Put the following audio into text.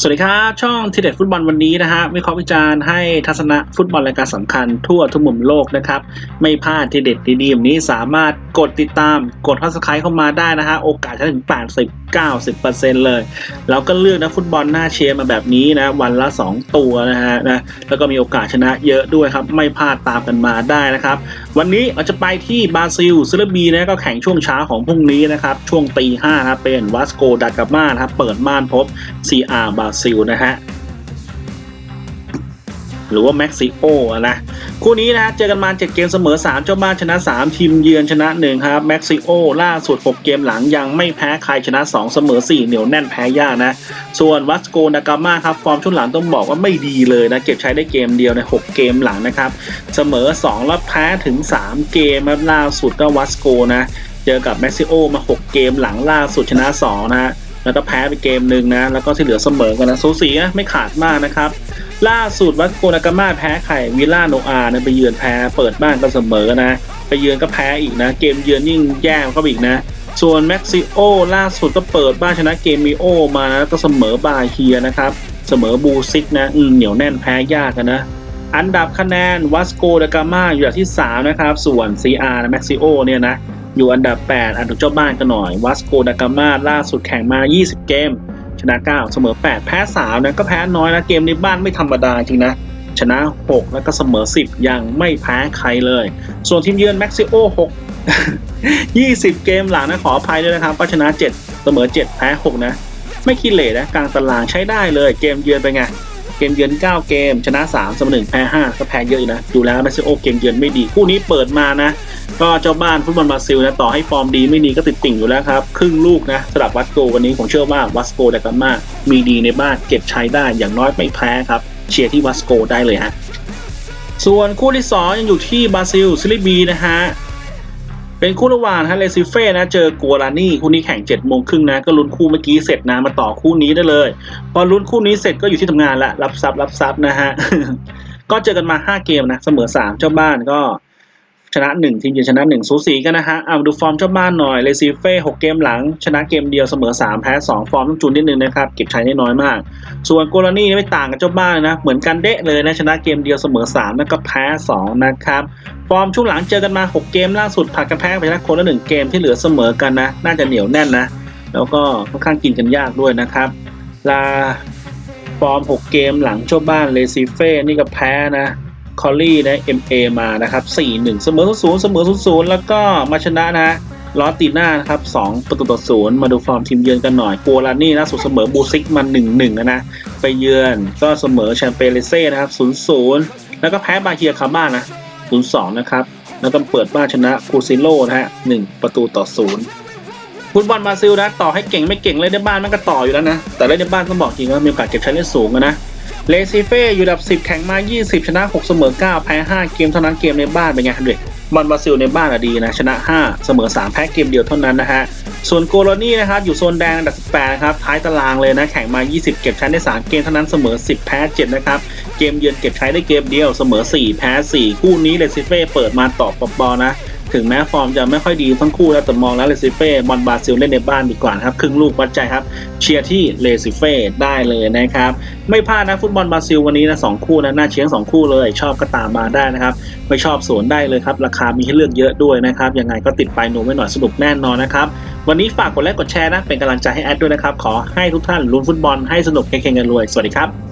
สวัสดีครับ ช่องทีเด็ดฟุตบอลวันนี้นะฮะวิเคราะห์วิจารณ์ให้ทัศนะฟุตบอลรายการสำคัญทั่วทุกมุมโลกนะครับ ไม่พลาดทีเด็ดดีๆแบบนี้สามารถกดติดตามกด subscribe เข้ามาได้นะฮะ โอกาสจะถึง 80 90 เลยเราก็เลือกนะฟุตบอลหน้าเชียร์มาแบบนี้นะ วันละ 2 ตัวนะฮะนะแล้วก็มีโอกาสชนะเยอะด้วยครับ ไม่พลาดตามกันมาได้นะครับ วันนี้เราจะไปที่บราซิลซิลบีนะก็แข่งช่วงเช้าของพรุ่งนี้นะครับ ช่วงตีห้านะครับเป็นวัสโกดากามานะครับเปิดม่านพบ CR บราซิลนะฮะหรือว่าเม็กซิโอนะ คู่นี้นะเจอกันมา 7 เกมเสมอ 3 เจ้าบ้านชนะ 3 ทีมเยือนชนะ1ครับเม็กซิโอล่าสุด 6 เกมหลังยังไม่แพ้ใครชนะ 2 เสมอ 4 เหนียวแน่นแพ้ยากนะ ส่วนวัสโกดากามาครับฟอร์มช่วงหลังต้องบอกว่าไม่ดีเลยนะ เก็บใช้ได้เกมเดียวใน 6 เกมหลังนะครับ เสมอ 2 แล้วแพ้ถึง 3 เกมครับล่าสุดก็วัสโกนะเจอกับเม็กซิโอมา 6 เกมหลังล่าสุดชนะ 2 นะฮะแล้วก็แพ้ไปเกมหนึ่งนะ แล้วก็ที่เหลือเสมอกันนะสูสีนะไม่ขาดมากนะครับ ล่าสุดวัสโกนากามาแพ้ไข่วิลล่าโนอานะไปเยือนแพ้เปิดบ้านก็เสมอนะ ไปเยือนก็แพ้อีกนะ เกมเยือนยิ่งแย่เข้าไปอีกนะ ส่วนเม็กซิโอล่าสุดก็เปิดบ้านชนะเกมมิโอมานะก็เสมอบาเฮียนะครับ เสมอบูซิกนะอืมเหนียวแน่นแพ้ยากนะ อันดับคะแนนวัสโกดากามาอยู่อันดับที่ 3 นะครับ ส่วน CR นะเม็กซิโอเนี่ยนะอยู่อันดับ 8 อันดับเจ้าบ้านกันหน่อยวัสโกดากามาล่าสุดแข่งมา 20 เกม ชนะ 9 เสมอ 8 แพ้3นะก็แพ้น้อยนะเกมในบ้านไม่ธรรมดาจริงนะ ชนะ 6 แล้วก็เสมอ 10 ยังไม่แพ้ใครเลย ส่วนทีมเยือนเม็กซิโอ6 20 เกมหลังนะขออภัยด้วยนะครับก็ชนะ 7 เสมอ 7 แพ้ 6 นะ ไม่คิดเหร่นะกลางตารางใช้ได้เลย เกมเยือนไปไงเกมเยือน 9 เกม ชนะ 3 เสมอ 1 แพ้ 5 ก็แพ้เยอะอยู่นะ ดูแล้วเม็กซิโอเกมเยือนไม่ดี คู่นี้เปิดมานะ ก็เจ้าบ้านฟุตบอลบราซิลนะต่อให้ฟอร์มดีไม่ดีก็ติดติ่งอยู่แล้วครับ ครึ่งลูกนะสำหรับวัสโกวันนี้ผมเชื่อว่าวัสโกดากามามีดีในบ้านเก็บใช้ได้อย่างน้อยไม่แพ้ครับ เชียร์ที่วัสโกได้เลยฮะส่วนคู่ที่2ยังอยู่ที่บราซิลซิลิบีนะฮะเป็นคู่ระหว่างฮะเลซิเฟ่นะเจอกัวรานี่คู่นี้แข่ง7จ็ดโมงครึ่งนะก็ลุ้นคู่เมื่อกี้เสร็จนะมาต่อคู่นี้ได้เลย พอลุ้นคู่นี้เสร็จก็อยู่ที่ทำงานละรับซับรับซับนะฮะก็เจอกันมา 5 เกมนะเสมอ 3 เจ้าบ้านก็ ชนะ1ทีมเยือนชนะ1สูสีกันนะฮะเอามาดูฟอร์มเจ้าบ้านหน่อยเลซิเฟ่6เกมหลัง ชนะเกมเดียวเสมอ 3 แพ้ 2 ฟอร์มต้องจูนนิดนึงนะครับ เก็บใช้ได้น้อยมาก ส่วนโกลานี่ไม่ต่างกับเจ้าบ้านนะ เหมือนกันเดะเลยนะ ชนะเกมเดียวเสมอ 3 แล้วก็แพ้ 2 นะครับ ฟอร์มช่วงหลังเจอกันมา 6 เกมล่าสุดผัดกันแพ้ไปชนะคนละ1เกมที่เหลือเสมอกันนะ น่าจะเหนียวแน่นนะ แล้วก็ค่อนข้างกินกันยากด้วยนะครับลาฟอร์ม 6 เกมหลังเจ้าบ้านเลซิเฟ่นี่ก็แพ้นะ คอลลี่นะ MA มานะครับ 4-1 เสมอ0เสมอ0แล้วก็มาชนะนะลอสติน่านะครับ2ประตูต่อศูนย์มาดูฟอร์มทีมเยือนกันหน่อยกัวลานี่ล่าสุดเสมอบูซิกมัน1-1นะนะ ไปเยือนก็เสมอแชมเปญเลเซ่นะครับ 0-0 แล้วก็แพ้บาเฮียคาบ้านนะ 0-2 นะครับ แล้วก็เปิดบ้านชนะคูซิโลนะฮะ1ประตูต่อศูนย์ฟุตบอลบราซิลนะต่อให้เก่งไม่เก่งเล่นในบ้านมันก็ต่ออยู่แล้วนะ แต่เล่นในบ้านต้องบอกจริงว่ามีโอกาสเก็บใช้ได้สูงนะ เลซิเฟ่อยู่อันดับ 10 แข่งมา 20 ชนะ 6 เสมอ 9 แพ้ 5 เกมเท่านั้นเกมในบ้านเป็นไงเด็กบอลบราซิลในบ้านอะดีนะ ชนะ 5 เสมอ 3 แพ้เกมเดียวเท่านั้นนะฮะ ส่วนโกโลนี่นะครับอยู่โซนแดงอันดับ 18 นะครับ ท้ายตารางเลยนะ แข่งมา 20 เก็บใช้ได้ 3 เกมเท่านั้นเสมอ 10 แพ้ 7 นะครับ เกมเยือนเก็บใช้ได้เกมเดียวเสมอ 4 แพ้ 4 คู่นี้เลซิเฟ่เปิดมาต่อปปนะ ถึงแม้ฟอร์มจะไม่ค่อยดีทั้งคู่แล้วแต่มองแล้วเลซิเฟ่บอลบราซิลเล่นในบ้านดีกว่าครับ ครึ่งลูกวัดใจครับ เชียร์ที่เลซิเฟ่ได้เลยนะครับ ไม่พลาดนะฟุตบอลบราซิลวันนี้นะสองคู่นะน่าเชียร์สองคู่เลย ชอบก็ตามมาได้นะครับ ไม่ชอบสวนได้เลยครับ ราคามีให้เลือกเยอะด้วยนะครับ ยังไงก็ติดไปหนูไว้หน่อยสนุกแน่นอนนะครับวันนี้ฝากกดไลค์กดแชร์นะเป็นกำลังใจให้แอดด้วยนะครับ ขอให้ทุกท่านลุ้นฟุตบอลให้สนุกเก่งๆกันรวย สวัสดีครับ